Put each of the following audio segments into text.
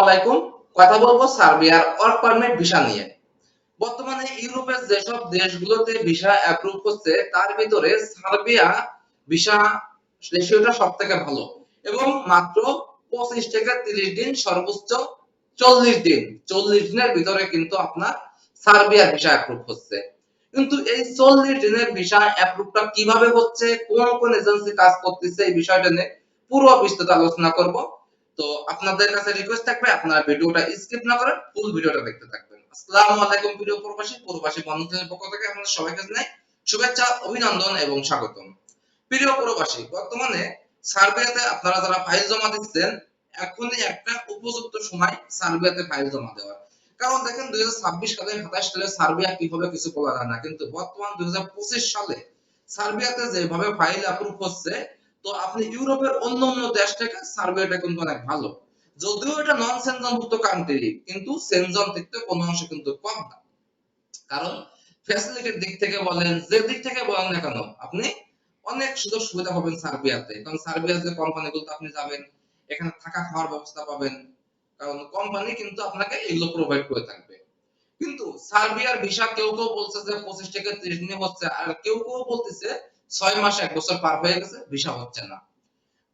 আলাইকুম। কথা বলব সার্বিয়ার ওয়ার্ক পারমিট ভিসা নিয়ে। বর্তমানে ইউরোপের যেসব দেশগুলোতে ভিসা অ্যাপ্রুভ হচ্ছে তার ভিতরে সার্বিয়া ভিসা রেশিওটা সব থেকে ভালো। এবং মাত্র পঁচিশ থেকে তিরিশ দিন, সর্বোচ্চ চল্লিশ দিন। চল্লিশ দিনের ভিতরে কিন্তু আপনার সার্বিয়ার ভিসা অ্যাপ্রুভ হচ্ছে। কিন্তু এই চল্লিশ দিনের ভিসা অ্যাপ্রুভটা কীভাবে হচ্ছে, কোন কোন এজেন্সি কাজ করতেছে, এই বিষয়টা নিয়ে পুরো বিস্তারিত আলোচনা করব। তো আপনাদের কাছে রিকোয়েস্ট থাকবে, আপনারা ভিডিওটা স্কিপ না করেন ফুল ভিডিওটা দেখতে থাকবেন। আসসালামু আলাইকুম, প্রিয় প্রবাসী প্রবাসী বন্ধুদের পক্ষ থেকে আপনাদের সবাইকে জানাই শুভেচ্ছা, অভিনন্দন এবং স্বাগতম। প্রিয় প্রবাসী, বর্তমানে সার্বিয়াতে আপনারা যারা ফাইল জমা দিচ্ছেন, এখনই একটা উপযুক্ত সময় সার্বিয়াতে ফাইল জমা দেওয়ার। কারণ দেখেন, দুই হাজার ছাব্বিশ সালে সাতাশ সালে সার্বিয়া কি হবে কিছু বলা যায় না, কিন্তু বর্তমান দুই হাজার পঁচিশ সালে সার্বিয়াতে যেভাবে ফাইল অ্যাপ্রুভ হচ্ছে তো আপনি ইউরোপের অন্য অন্য দেশ থেকে সার্বিয়াটা কিন্তু অনেক ভালো। যদিও এটা নন সেনজনভুক্ত কান্ট্রি কিন্তু সেনজন থেকে কোনো অংশে কিন্তু কম না। কারণ ফ্যাসিলিটির দিক থেকে বলেন, যে দিক থেকে বলেন না কেন, আপনি অনেক সুযোগ সুবিধা পাবেন সার্বিয়াতে। কারণ সার্বিয়ার যে কোম্পানিগুলোতে আপনি যাবেন, এখানে থাকা খাওয়ার ব্যবস্থা পাবেন। কারণ কোম্পানি কিন্তু আপনাকে এগুলো প্রোভাইড করে থাকবে। কিন্তু সার্বিয়ার ভিসা কেউ কেউ বলছে যে পঁচিশ থেকে ত্রিশ দিনে হচ্ছে, আর কেউ কেউ বলতেছে ছয় মাস, এক বছর পার হয়ে গেছে ভিসা হচ্ছে না।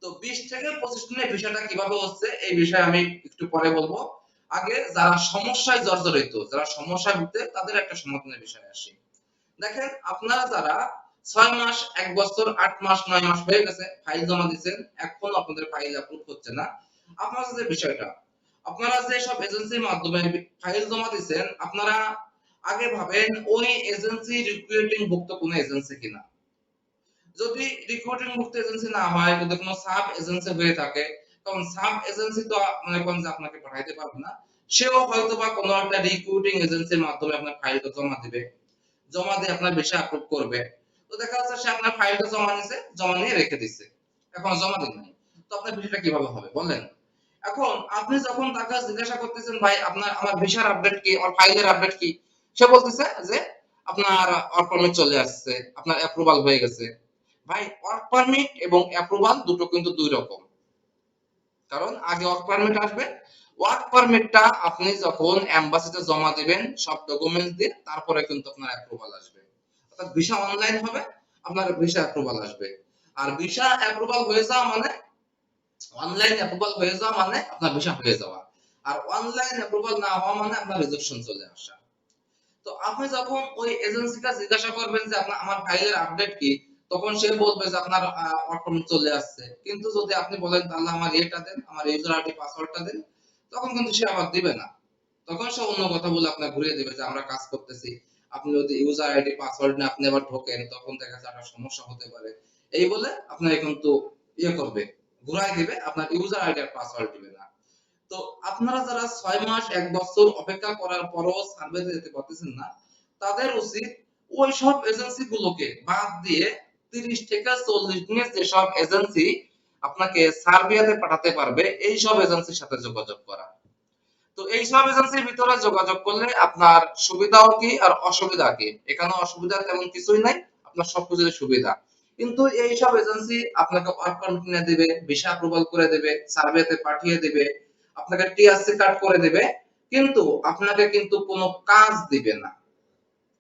তো বিশ থেকে পঁচিশ দিনের ভিসাটা কীভাবে হচ্ছে, এই বিষয়ে আমি একটু পরে বলব। আগে যারা সমস্যায় জর্জরিত, যারা সমস্যায় ভুগতে, তাদের একটা সমাধানের বিষয় আসি। দেখেন, আপনারা যারা ছয় মাস, এক বছর, আট মাস, নয় মাস হয়ে গেছে ফাইল জমা দিচ্ছেন এখন আপনাদের ফাইল অ্যাপ্রুভ হচ্ছে না। আপনারা যে বিষয়টা, আপনারা যে সব এজেন্সির মাধ্যমে ফাইল জমা দিচ্ছেন আপনারা আগে ভাবেন ওই এজেন্সি রিক্রুটিং ভুক্ত কোনো এজেন্সি কিনা। যদি রিক্রুটিং মুক্ত এজেন্সি না হয়, যদি কোনো সাব এজেন্সি হয়ে থাকে তখন সাব এজেন্সি তো মনে করেন যে আপনাকে পাঠাইতে পারবে না, সেও হয়তো বা কোনো একটা রিক্রুটিং এজেন্সির মাধ্যমে আপনার ফাইলটা জমা দিবে, জমা দিয়ে আপনার ভিসা অ্যাপ্রুভ করবে। তো দেখা যাচ্ছে সে আপনার ফাইলটা জমা নিছে, জমা নিয়ে রেখে দিচ্ছে এখন জমা দিন নাই তো আপনার ভিসাটা কীভাবে হবে, বলেন? এখন আপনি যখন তাকে জিজ্ঞাসা করতেছেন, ভাই, আপনার, আমার ভিসার আপডেট কি, আমার ফাইলের আপডেট কি? সে বলতেছে যে, আপনার পারমিট চলে আসছে, আপনার অ্যাপ্রুভাল হয়ে গেছে। ভাই ওয়ার্ক পারমিট এবং অ্যাপ্রুভাল দুটো কিন্তু দুই রকম। কারণ আগে ওয়ার্ক পারমিট আসবে। ওয়ার্ক পারমিটটা আপনি যখন এমবাসিতে জমা দিবেন, সব ডকুমেন্টস দিয়ে তারপরে কিন্তু আপনার অ্যাপ্রুভাল আসবে। অর্থাৎ ভিসা অনলাইন হবে, আপনার ভিসা অ্যাপ্রুভাল আসবে। আর ভিসা অ্যাপ্রুভাল হয়ে যাওয়া মানে অনলাইন অ্যাপ্রুভাল হয়ে যাওয়া মানে আপনার ভিসা হয়ে যাওয়া। আর অনলাইন অ্যাপ্রুভাল না হওয়া মানে আপনার রিজেকশন চলে আসা। তো আপনি যখন ওই এজেন্সিটা জিজ্ঞাসা করবেন যে, আপনার, আমার ফাইলের আপডেট কি? তখন সে বলবে যে আপনার পারমিট চলে আসছে। কিন্তু যদি আপনি বলেন, তাহলে আমার এটা দেন, আমার ইউজার আইডি পাসওয়ার্ডটা দেন, তখন কিন্তু সে আবার দিবে না। তখন সে অন্য কথা বলে আপনার ঘুরিয়ে দিবে যে, আমরা কাজ করতেছি। আপনি যদি ইউজার আইডি পাসওয়ার্ড নিয়ে আপনি আবার ঢোকেন, তখন দেখা যায় একটা সমস্যা হতে পারে। এই বলে আপনার কিন্তু ইয়ে করবে, ঘুরাই দিবে, আপনার ইউজার আইডি আর পাসওয়ার্ড দিবে না। তো আপনারা যারা ছয় মাস, এক বছর অপেক্ষা করার পরও সার্ভেতে যেতে পারতেছেন না, তাদের উচিত ওই সব এজেন্সি গুলোকে বাদ দিয়ে তিরিশ থেকে চল্লিশ দিনের যেসব এজেন্সি আপনাকে সার্বিয়াতে পাঠাতে পারবে এই সব এজেন্সির সাথে যোগাযোগ করা। তো এই সব এজেন্সির ভিতরে যোগাযোগ করলে আপনার সুবিধাও কি আর অসুবিধা কি? এখানে অসুবিধা, তেমন কিছুই নাই, আপনার সবকিছু সুবিধা। কিন্তু এই সব এজেন্সি আপনাকে ওয়ার্ক পারমিট নিয়ে দিবে ভিসা অ্যাপ্রুভাল করে দেবে সার্ভেতে পাঠিয়ে দিবে, আপনাকে টিআরসি কার্ড করে দেবে, কিন্তু আপনাকে কিন্তু কোনো কাজ দিবে না।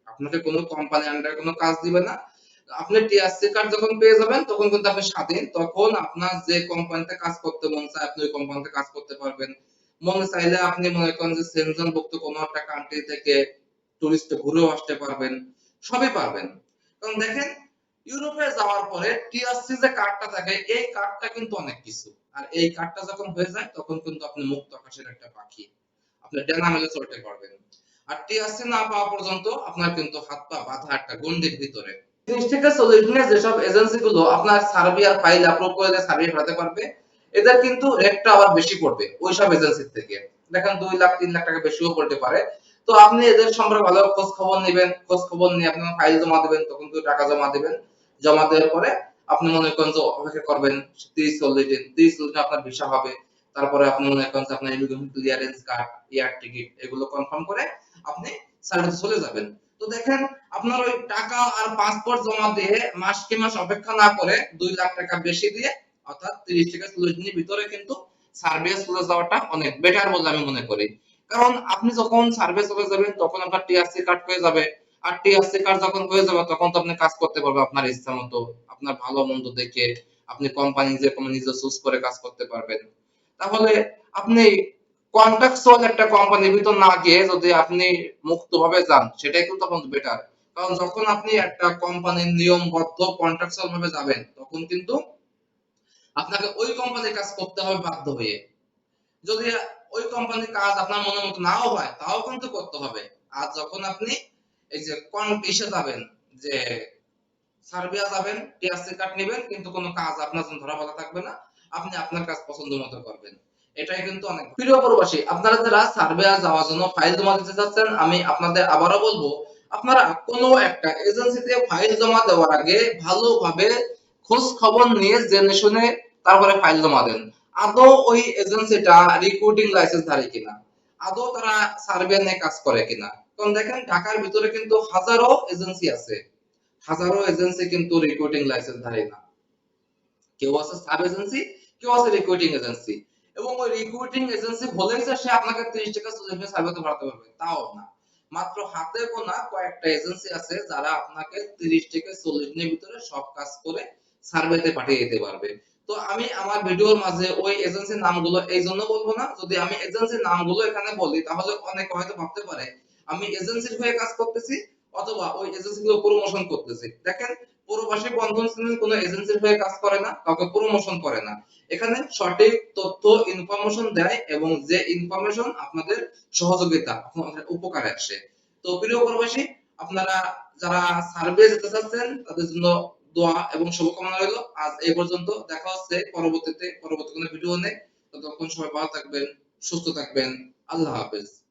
আপনাকে কোনো কোম্পানি আন্ডারে কোনো কাজ দিবে না। আপনি টিআরসি কার্ড যখন পেয়ে যাবেন, তখন কিন্তু আপনি স্বাধীন। তখন আপনার যে কোম্পানিতে কাজ করতে মন চায়, আপনি ওই কোম্পানিতে কাজ করতে পারবেন। মনে চাইলে আপনি মনে করেন যে সেনজন ভুক্ত কোনো একটা কান্ট্রি থেকে টুরিস্ট ঘুরেও আসতে পারবেন। সবই পারবেন। কারণ দেখেন ইউরোপে যাওয়ার পরে টিআরসি যে কার্ডটা থাকে, এই কার্ডটা কিন্তু অনেক কিছু। আর এই কার্ডটা যখন হয়ে যায়, তখন কিন্তু আপনি মুক্ত আকাশের একটা পাখি। আপনি ডানা মেলে চলতে পারবেন। আর টিআরসি না পাওয়া পর্যন্ত আপনার কিন্তু হাত পা বাঁধা একটা গন্ডির ভিতরে। তিরিশ থেকে যেসব আপনার সার্বিয়ার ফাইল আপলোড করে পাঠাতে পারবে। এদের কিন্তু রেটটা আবার বেশি পড়বে ওই সব থেকে। দেখেন দুই লাখ, তিন লাখ টাকা বেশিও পড়তে পারে। তো আপনি এদের সম্পর্কে ভালো খোঁজ খবর নেবেন। খোঁজ খবর নিয়ে আপনি ফাইল জমা দেবেন, তখন কিন্তু টাকা জমা দেবেন। জমা দেওয়ার পরে আপনি মনে করেন যে অপেক্ষা করবেন চল্লিশ দিন। চল্লিশ আপনার ভিসা হবে। তারপরে আপনি মনে করেন আপনার immigration clearance card air ticket এগুলো কনফার্ম করে আপনি সার্ভিসে চলে যাবেন। তো দেখেন, আপনার ওই টাকা আর পাসপোর্ট জমা দিয়ে মাস কি মাস অপেক্ষা না করে দুই লাখ টাকা বেশি দিয়ে, অর্থাৎ তিরিশ থেকে চল্লিশ দিনের ভিতরে কিন্তু সার্ভিস চলে যাওয়াটা অনেক বেটার বলে আমি মনে করি। কারণ আপনি যখন সার্ভিস চলে যাবেন, তখন আপনার টিআরসি কার্ড হয়ে যাবে। আর টিআরসি কার্ড যখন হয়ে যাবে, তখন তো আপনি কাজ করতে পারবেন আপনার ইচ্ছা মতো, আপনার ভালো মন্দ দেখে, আপনি কোম্পানি যে কোনো নিজে চুজ করে কাজ করতে পারবেন। তাহলে আপনি কন্ট্রাকচুয়াল একটা কোম্পানির ভিতর না গিয়ে যদি আপনি মুক্তভাবে যান, সেটাই কিন্তু তখন বেটার কারণ যখন আপনি একটা কোম্পানির নিয়মবদ্ধ কন্ট্রাকচুয়াল ভাবে যাবেন, তখন কিন্তু আপনাকে ওই কোম্পানির কাজ করতে হবে বাধ্য হয়ে। যদি ওই কোম্পানির কাজ আপনার মনের মতো নাও হয়, তাও কিন্তু করতে হবে। আর যখন আপনি এই যে ইসে যাবেন, যে সার্বিয়া যাবেন টিআরসি কার্ড নেবেন, কিন্তু কোনো কাজ আপনার জন্য ধরা থাকবে না, আপনি আপনার কাজ পছন্দ মতো করবেন। এটাই কিন্তু অনেক। প্রিয় প্রবাসী, আপনারা যারা সার্বিয়া যাওয়ার জন্য ফাইল জমা দিতে চাচ্ছেন আমি আপনাদের আবারও বলব, আপনারা কোনো একটা এজেন্সিতে ফাইল জমা দেওয়ার আগে ভালোভাবে খোঁজ খবর নিয়ে, জেনে শুনে তারপরে ফাইল জমা দেন। আদৌ ওই এজেন্সিটা রিক্রুটিং লাইসেন্স ধারে কিনা? আদৌ তারা সার্ভে নিয়ে কাজ করে কিনা? কারণ দেখেন, ঢাকার ভিতরে কিন্তু হাজারো এজেন্সি আছে। হাজারো এজেন্সি কিন্তু রিক্রুটিং লাইসেন্স ধারে না। কেউ আছে সাব এজেন্সি কেউ আছে রিক্রুটিং এজেন্সি এবং ওই রিক্রুটিং এজেন্সি বলেই যে সে আপনাকে 30 টাকা 40 টাকা সার্ভেতে বাড়াতে পারবে, তাও না। মাত্র হাতে গোনা কয়েকটা এজেন্সি আছে যারা আপনাকে 30 থেকে 40 দিনের ভিতরে সব কাজ করে সার্ভেতে পাঠিয়ে দিতে পারবে। তো আমি আমার ভিডিওর মাঝে ওই এজেন্সির নামগুলো এই জন্য বলব না, যদি আমি এজেন্সির নামগুলো এখানে বলি, তাহলে অনেকে হয়তো ভাবতে পারে, আমি এজেন্সির হয়ে কাজ করতেছি অথবা ওই এজেন্সিগুলো প্রমোশন করতেছি। দেখেন প্রবাসী বন্ধন শ্রেণির কোনো এজেন্সির হয়ে কাজ করে না, কাউকে প্রমোশন করে না। এখানে সঠিক তথ্য ইনফরমেশন দেয় এবং যে ইনফরমেশন আপনাদের সহযোগিতা আপনাদের উপকারে আসে। তো প্রিয় প্রবাসী, আপনারা যারা সার্ভে যেতে চাচ্ছেন, তাদের জন্য দোয়া এবং শুভকামনা রইল। আজ এই পর্যন্ত দেখা হচ্ছে পরবর্তীতে, পরবর্তী কোনো ভিডিও নেই ততক্ষণ সবাই ভালো থাকবেন, সুস্থ থাকবেন। আল্লাহ হাফেজ।